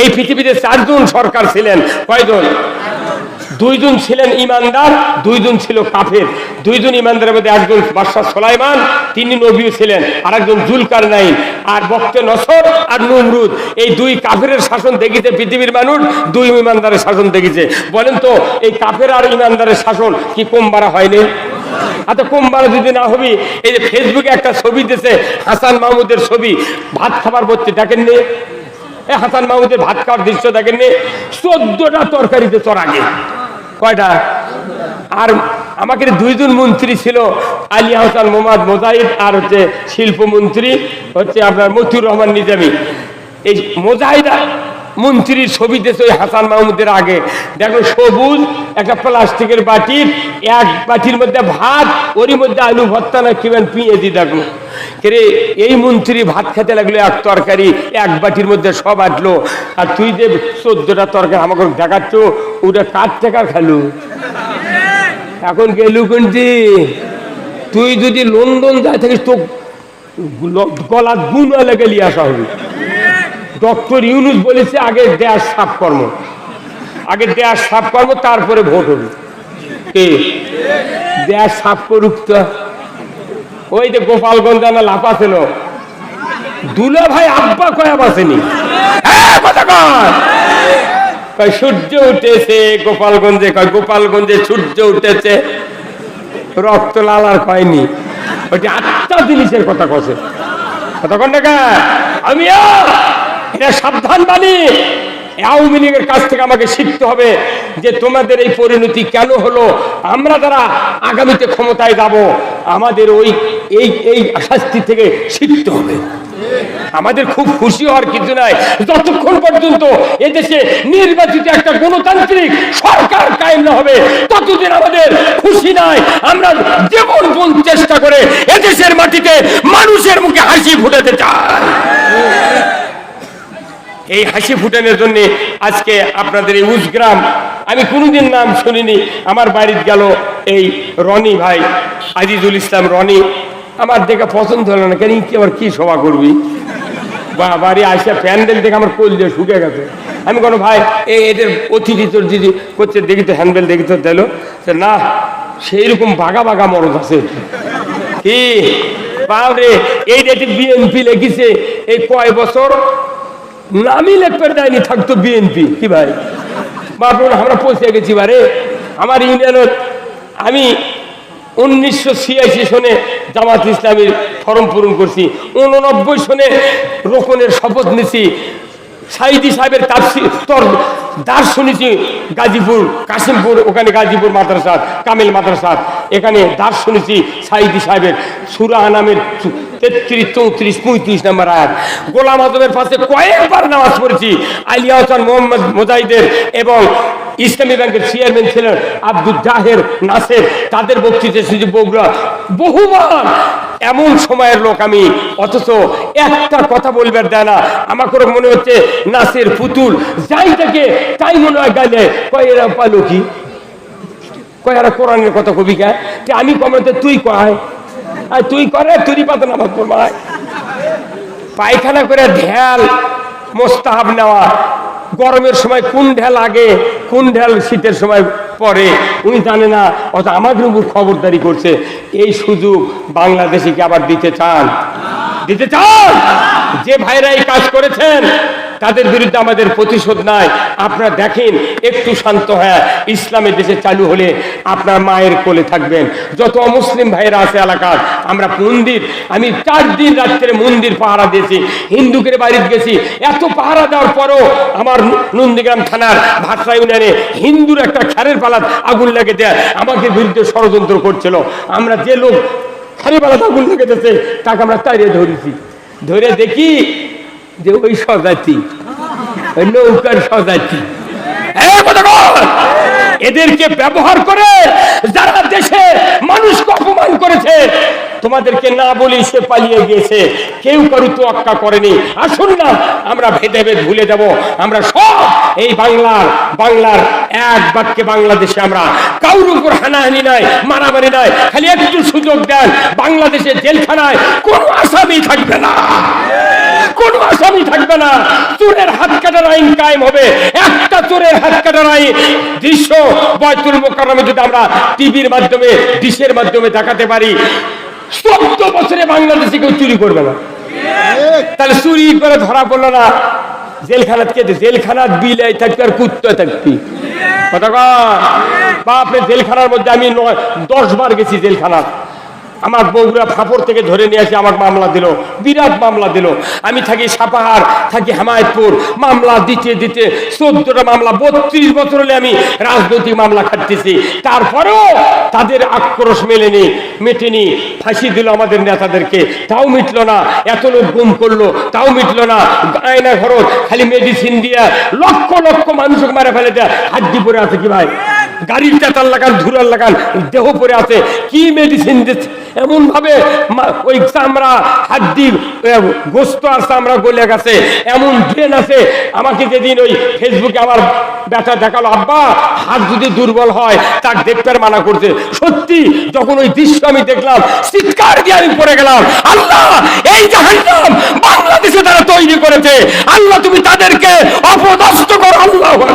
এই পৃথিবীতে চারজন সরকার ছিলেন। কয়জন? দুইজন ছিলেন ইমানদার, দুইজন ছিল কাফের। দুইজন ইমানদারের মধ্যে একজন বাদশাহ সোলাইমান তিনি নবীও ছিলেন আর একজন জুলকার নাইন আর বক্তে নসর আর নমরুদ। এই দুই কাফের শাসন দেখিতে পৃথিবীর মানুষ, দুই ইমানদারের শাসন দেখিছে। বলেন তো, এই কাফের আর ইমানদারের শাসন কি কম বাড়া হয়নি? আচ্ছা কম বাড়া যদি না হবি, এই যে ফেসবুকে একটা ছবি দিয়েছে হাসান মাহমুদের ছবি, ভাত খাবার করতে দেখেননি? হাসান মাহমুদের ভাত খাওয়ার দৃশ্য দেখেননি? চোদ্দটা তরকারিতে তোর আগে কয়টা? আর আমাকে দুইজন মন্ত্রী ছিল, আলী হাসান, মোহাম্মদ মোজাহিদ আর হচ্ছে শিল্পমন্ত্রী, হচ্ছে আপনার মতিউর রহমান নিজামী। এই মোজাহিদ মন্ত্রীর ছবি দিয়েছে ওই হাসান মাহমুদের আগে। দেখো সবুজ, একটা প্লাস্টিকের বাটির এক বাটির মধ্যে ভাত, ওরই মধ্যে আলু ভর্তা না কিবেন পিঁয়ে দি দেখো। রে, এই মন্ত্রী ভাত খেতে লাগল এক তরকারি, এক বাটির মধ্যে সব আটলো। আর তুই যে চোদ্দটা তরকারি আমাকে দেখাচ্ছ, ওটা কার টাকার খালু? এখন গেলু কোনটি? তুই যদি লন্ডন যায় থাকিস তো গলা গুণ লেগে নিয়ে আসা হবে। ডক্টর ইউনুস বলেছে, আগে দেশ সাফ কর্ম। আগে দেশ সাফ কর্ম, তারপরে ভোট হবে। কে? দেশ সাফ করুক তো। ওই যে গোপালগঞ্জ না লাপা ছিল দুলা ভাই আব্বা কয়া বাসেনি কথা কয়। সূর্য উঠেছে গোপালগঞ্জে, কয়, গোপালগঞ্জে সূর্য উঠেছে। রক্ত লাল আর কয়নি। ওইটি আটটা জিনিসের কথা কছে। কতক্ষণ টাকা আমি এটা সাবধান বাণী আওয়ামী লীগের কাছ থেকে আমাকে শিখতে হবে যে তোমাদের এই পরিণতি কেন হলো? আমরা তারা আগামীতে ক্ষমতায় যাব, আমাদের ওই, এই এই শাস্তি থেকে শিখতে হবে। আমাদের খুব খুশি হওয়ার কিছু নাই। যতক্ষণ পর্যন্ত এদেশে নির্বাচিত একটা গণতান্ত্রিক সরকার কায়েম না হবে, ততদিন আমাদের খুশি নাই। আমরা জীবন চেষ্টা করে এদেশের মাটিতে মানুষের মুখে হাসি ফুটাতে চাই। এই হাসি ফুটানোর জন্য আজকে আপনাদের এই উজগ্রাম, আমি কোনোদিন নাম শুনিনি, আমার বাড়িতে গেল এই রনি ভাই, আজিজুল ইসলাম রনি। আমার দেখে পছন্দ হলো না, কেন আবার কি সভা করবি? বা বাড়ি আসে, প্যান্ডেল দেখে আমার কোল দিয়ে শুকে গেছে। আমি কোনো ভাই এই এদের অতিথি তোর দিদি করছে, দেখি তো হ্যান্ডবেল দেখি তো দিল। না সেই রকম বাঘা বাঘা মরদ আছে। কি? বাবরে এই রেটে বিএনপি লেগেছে, এই কয় বছর নামই লেখতে দেয়নি থাকতো বিএনপি কি ভাই? বাপরে আমরা পৌঁছে গেছি বারে আমার ইউনিয়নের আমি উনিশশো ছিয়াশি সনে জামাত ইসলামীর ফর্ম পূরণ করছি, উননব্বই সনে রোকনের শপথ নিছি, সাইদি সাহেবের তাফসির তোর দাস শুনেছি, গাজীপুর, কাশিমপুর, ওখানে গাজীপুর মাদ্রাসা কামিল মাদ্রাসা এখানে দাস শুনেছি সাইদি সাহেবের, সুরা নামের তেত্রিশ, চৌত্রিশ, পঁয়ত্রিশ নম্বর আয়াত। গোলাম আজমের পাশে কয়েকবার নামাজ পড়েছি। আলিয়া হাসান মোহাম্মদ মোজাহিদের এবং ইসলামী ব্যাংকের চেয়ারম্যান ছিলেন আব্দুল জাহের নাসের। তাদের বক্তৃতা বগুড়া। বহুবার এমন সময়ের লোক আমি, অথচ একটা কথা বলবার দেয় না। আমার করে মনে হচ্ছে নাসের পুতুল, যাই থাকে তাই মনে হয় গাইলে, কয় এরা পালো কি? কয় এরা কোরআনের কথা কবি কে? আমি কমাতে তুই কয়? আর তুই করে, তুই পাতা নামাজ পড়বায় পায়খানা করে ঢেল, মোস্তাহাব নেওয়া। গরমের সময় কোন ঢেল আগে, কোন ঢেল শীতের সময় পরে, উনি জানে না। অত আমাদের উপর খবরদারি করছে। এই সুযোগ বাংলাদেশিকে আবার দিতে চান। দিতে চান? যে ভাইরা এই কাজ করেছেন তাদের বিরুদ্ধে আমাদের প্রতিশোধ নাই। আপনারা দেখেন, একটু শান্ত হয়ে ইসলামের দেশে চালু হলে আপনার মায়ের কোলে থাকবেন। যত অমুসলিম ভাইরা আছে এলাকার, আমরা মন্দির, আমি চার দিন রাত্রে মন্দির পাহারা দিয়েছি হিন্দুকের বাড়িতে গেছি। এত পাহারা দেওয়ার পরও আমার নন্দীগ্রাম থানার ভাষা ইউনিয়নে হিন্দুর একটা খ্যারের পালাত আগুন লেগে দেয় আমাকে বিরুদ্ধে ষড়যন্ত্র করছিল। আমরা যে লোক খালি পালাত আগুন লেগে দিয়েছে তাকে আমরা তাড়িয়ে ধরেছি। ধরে দেখি যে ওই সজাতি ওই নৌকার সজাতি এদেরকে ব্যবহার করে যারা দেশে মানুষকে অপমান করেছে, তোমাদেরকে না বলি সে পালিয়ে গিয়েছে। কেউ কারু তো অক্কা করেনি। আসুন না, আমরা ভেদে ভেদ ভুলে যাব। আমরা সব এই বাংলার বাংলার এক বাক্যে বাংলাদেশে আমরা কারোর উপর হানাহানি নাই, মারামারি নাই। খালি একটু সুযোগ দেন, বাংলাদেশের জেলখানায় কোনো আসামি থাকবে না। থাকবে না। চোরের হাত কাটার আইন কায়েম হবে। একটা চোরের হাত কাটার আইন। দৃশ্য বয়তুল যদি আমরা টিভির মাধ্যমে, ডিশের মাধ্যমে দেখাতে পারি, চোদ্দ বছরে বাংলাদেশে কেউ চুরি করবে না। তাহলে চুরি করে ধরা পড়ল না। জেলখানাত কে? বিলাই থাকবি আর কুত্তে থাকবি। কথা? বাপরে, জেলখানার মধ্যে আমি নয়, দশ বার গেছি জেলখানাত। আমার বগুড়া ফাপড় থেকে ধরে নিয়ে এসে আমার মামলা দিল, বিরাট মামলা দিল। আমি থাকি সাপাহার, থাকি হেমায়তপুর, মামলা দিতে দিতে চোদ্দটা মামলা, বত্রিশ বছর হলে আমি রাজনৈতিক মামলা খাটতেছি। তারপরেও তাদের আক্রোশ মেলেনি, মেটেনি, ফাঁসি দিল আমাদের নেতাদেরকে। তাও মিটলো না, এত লোক গুম করল, তাও মিটলো না। আয়না খরচ খালি মেডিসিন দিয়ে লক্ষ লক্ষ মানুষকে মারা ফেলে দেয়। হাড্ডি পরে আছে কি ভাই? গাড়ির চাতাল লাগান ধুরার লাগান, দেহ পরে আছে। কি মেডিসিন দিচ্ছে? এমন ভাবে মা- ওই চামড়া, হাড্ডি গোস্ত আর চামড়া গলে গেছে। এমন ড্রেন আছে। আমাকে যেদিন ওই ফেসবুকে আমার বেটা দেখাল, আব্বা, হাত যদি দুর্বল হয়, তার দেখতে মানা করছে। সত্যি, যখন ওই দৃশ্য আমি দেখলাম, চিৎকার দিয়ে আমি পড়ে গেলাম, আল্লাহ, এই জাহান্নাম বাংলাদেশে তারা তৈরি করেছে। আল্লাহ, তুমি তাদেরকে অপদস্থ করো, আল্লাহ